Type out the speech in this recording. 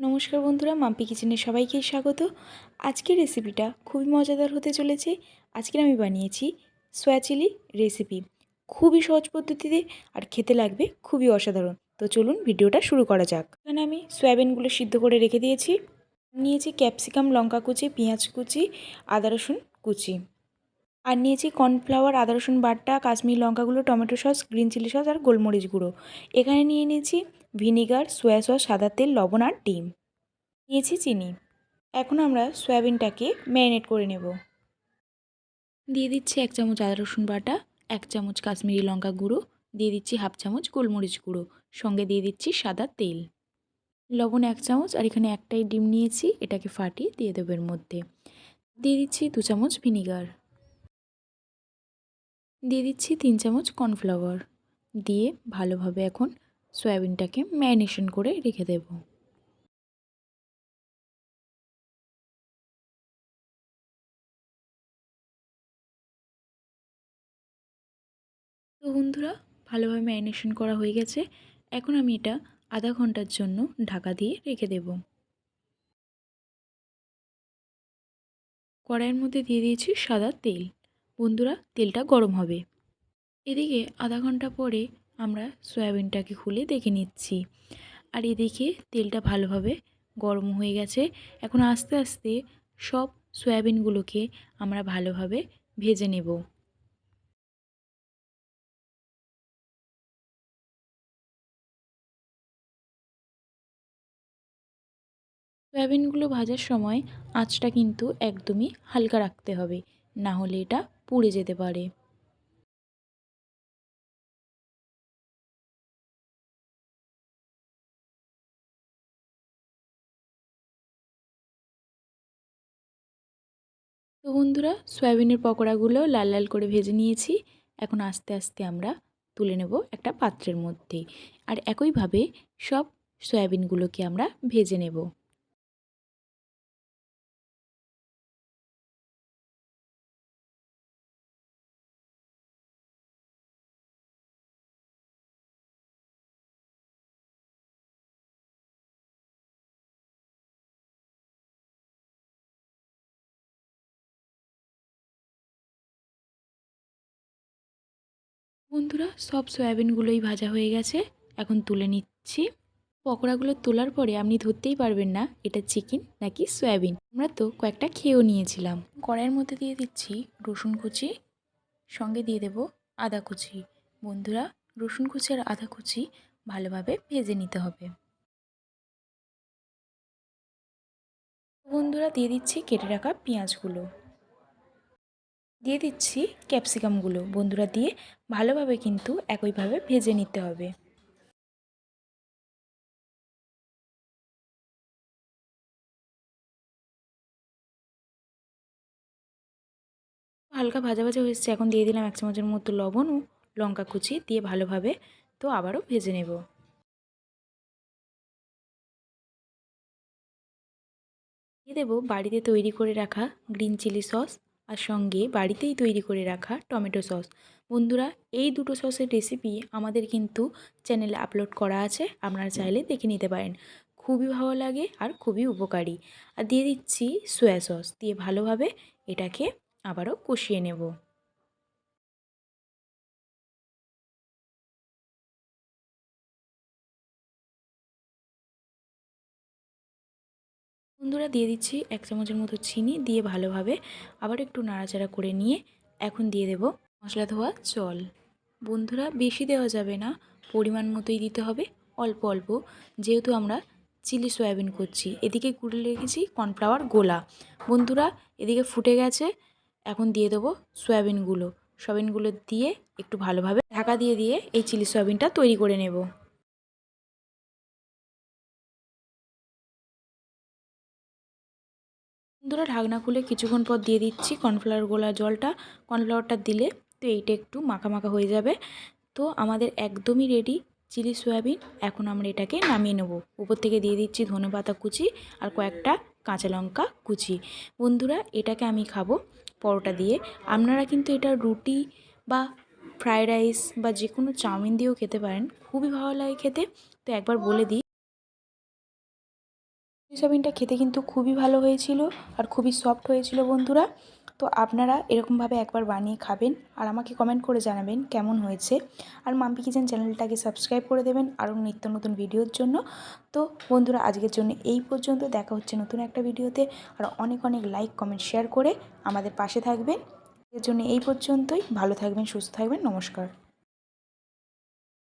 নমস্কার বন্ধুরা, মাম্পি কিচেনে সবাইকেই স্বাগত। আজকের রেসিপিটা খুবই মজাদার হতে চলেছে। আজকের আমি বানিয়েছি সয়া চিলি রেসিপি খুবই সহজ পদ্ধতিতে আর খেতে লাগবে খুবই অসাধারণ। তো চলুন ভিডিওটা শুরু করা যাক। এখানে আমি সয়াবিনগুলো সিদ্ধ করে রেখে দিয়েছি। নিয়েছি ক্যাপসিকাম, লঙ্কা কুচি, পেঁয়াজ কুচি, আদা রসুন কুচি। আর নিয়েছি কর্নফ্লাওয়ার, আদা রসুন বাটা, কাশ্মীর লঙ্কাগুলো tomato sauce, green chilli sauce আর গোলমরিচ গুঁড়ো। এখানে নিয়ে নিয়েছি ভিনিগার, সোয়া সস, সাদা তেল, লবণ আর ডিম। নিয়েছি চিনি। এখন আমরা সয়াবিনটাকে ম্যারিনেট করে নেব। দিয়ে দিচ্ছি এক চামচ আদা রসুন বাটা, এক চামচ কাশ্মীরি লঙ্কা গুঁড়ো, দিয়ে দিচ্ছি হাফ চামচ গোলমরিচ গুঁড়ো, সঙ্গে দিয়ে দিচ্ছি সাদা তেল। লবণ এক চামচ আর এখানে একটাই ডিম নিয়েছি, এটাকে ফাটিয়ে দিয়ে দেবো এর মধ্যে। দিয়ে দিচ্ছি দু চামচ ভিনিগার। দিয়ে দিচ্ছি তিন চামচ কর্নফ্লাওয়ার। দিয়ে ভালোভাবে এখন সয়াবিনটাকে ম্যারিনেশন করে রেখে দেব। তো বন্ধুরা, ভালোভাবে ম্যারিনেশন করা হয়ে গেছে। এখন আমি এটা আধা ঘণ্টার জন্য ঢাকা দিয়ে রেখে দেব। কড়াইয়ের মধ্যে দিয়ে দিয়েছি সাদা তেল। বন্ধুরা, তেলটা গরম হবে। এদিকে আধা ঘণ্টা পরে আমরা সয়াবিনটাকে খুলে দেখে নিচ্ছি। আর এদিকে তেলটা ভালোভাবে গরম হয়ে গেছে। এখন আস্তে আস্তে সব সয়াবিনগুলোকে আমরা ভালোভাবে ভেজে নেব। সয়াবিনগুলো ভাজার সময় আঁচটা কিন্তু একদমই হালকা রাখতে হবে। না হলে এটা পুড়ে যেতে পারে। তো বন্ধুরা, সয়াবিনের পকোড়াগুলো লাল লাল করে ভেজে নিয়েছি। এখন আস্তে আস্তে আমরা তুলে নেব একটা পাত্রের মধ্যে। আর একইভাবে সব সয়াবিনগুলোকে আমরা ভেজে নেব। বন্ধুরা, সব সয়াবিনগুলোই ভাজা হয়ে গেছে। এখন তুলে নিচ্ছি। পকোড়াগুলো তোলার পরে আপনি ধরতেই পারবেন না, এটা চিকেন নাকি সয়াবিন। আমরা তো কয়েকটা খেয়েও নিয়েছিলাম। কড়াইয়ের মধ্যে দিয়ে দিচ্ছি রসুন কুচি, সঙ্গে দিয়ে দেব আদা কুচি। বন্ধুরা, রসুন কুচি আর আদা কুচি ভালোভাবে ভেজে নিতে হবে। বন্ধুরা, দিয়ে দিচ্ছি কেটে রাখা পেঁয়াজগুলো। দিয়ে দিচ্ছি ক্যাপসিকামগুলো। বন্ধুরা দিয়ে ভালোভাবে কিন্তু একইভাবে ভেজে নিতে হবে। হালকা ভাজা ভাজা হয়েছে, এখন দিয়ে দিলাম এক চামচের মতো লবণ ও লঙ্কা কুচি দিয়ে ভালোভাবে তো আবারও ভেজে নেব। দিয়ে দেবো বাড়িতে তৈরি করে রাখা গ্রিন চিলি সস। আর সঙ্গে বাড়িতেই তৈরি করে রাখা টমেটো সস। বন্ধুরা, এই দুটো সসের রেসিপি আমাদের কিন্তু চ্যানেলে আপলোড করা আছে, আপনারা চাইলে দেখে নিতে পারেন। খুবই ভালো লাগে আর খুবই উপকারী। আর দিয়ে দিচ্ছি সোয়া সস দিয়ে ভালোভাবে এটাকে আবারও কষিয়ে নেব। বন্ধুরা দিয়ে দিচ্ছি এক চামচের মতো চিনি দিয়ে ভালোভাবে আবার একটু নাড়াচাড়া করে নিয়ে এখন দিয়ে দেব মশলা ধোয়া জল। বন্ধুরা বেশি দেওয়া যাবে না, পরিমাণ মতোই দিতে হবে, অল্প অল্প। যেহেতু আমরা চিলি সয়াবিন করছি, এদিকে গুলে রেখেছি কর্নফ্লাওয়ার গোলা। বন্ধুরা এদিকে ফুটে গেছে, এখন দিয়ে দেবো সয়াবিনগুলো। সয়াবিনগুলো দিয়ে একটু ভালোভাবে ঢাকা দিয়ে দিয়ে এই চিলি সয়াবিনটা তৈরি করে নেব। বন্ধুরা ঢাকনা খুলে কিছুক্ষণ পর দিয়ে দিচ্ছি কর্নফ্লাওয়ার গোলা জলটা। কর্নফ্লাওয়ারটা দিলে তো এইটা একটু মাখা মাখা হয়ে যাবে। তো আমাদের একদমই রেডি চিলি সয়াবিন। এখন আমরা এটাকে নামিয়ে নেব। উপর থেকে দিয়ে দিচ্ছি ধনে পাতা কুচি আর কয়েকটা কাঁচা লঙ্কা কুচি। বন্ধুরা, এটাকে আমি খাব পরোটা দিয়ে। আপনারা কিন্তু এটা রুটি বা ফ্রায়েড রাইস বা যে কোনো চাউমিন দিয়েও খেতে পারেন। খুবই ভালো লাগে খেতে। তো একবার বলে দিই সয়াবিনটা খেতে কিন্তু খুবই ভালো হয়েছিল আর খুবই সফট হয়েছিল বন্ধুরা। তো আপনারা এরকমভাবে একবার বানিয়ে খাবেন আর আমাকে কমেন্ট করে জানাবেন কেমন হয়েছে। আর মাম্পি কিচেন চ্যানেলটাকে সাবস্ক্রাইব করে দেবেন আরও নিত্য নতুন ভিডিওর জন্য। তো বন্ধুরা, আজকের জন্য এই পর্যন্ত। দেখা হচ্ছে নতুন একটা ভিডিওতে আর অনেক অনেক লাইক কমেন্ট শেয়ার করে আমাদের পাশে থাকবেন। এর জন্য এই পর্যন্তই। ভালো থাকবেন, সুস্থ থাকবেন। নমস্কার।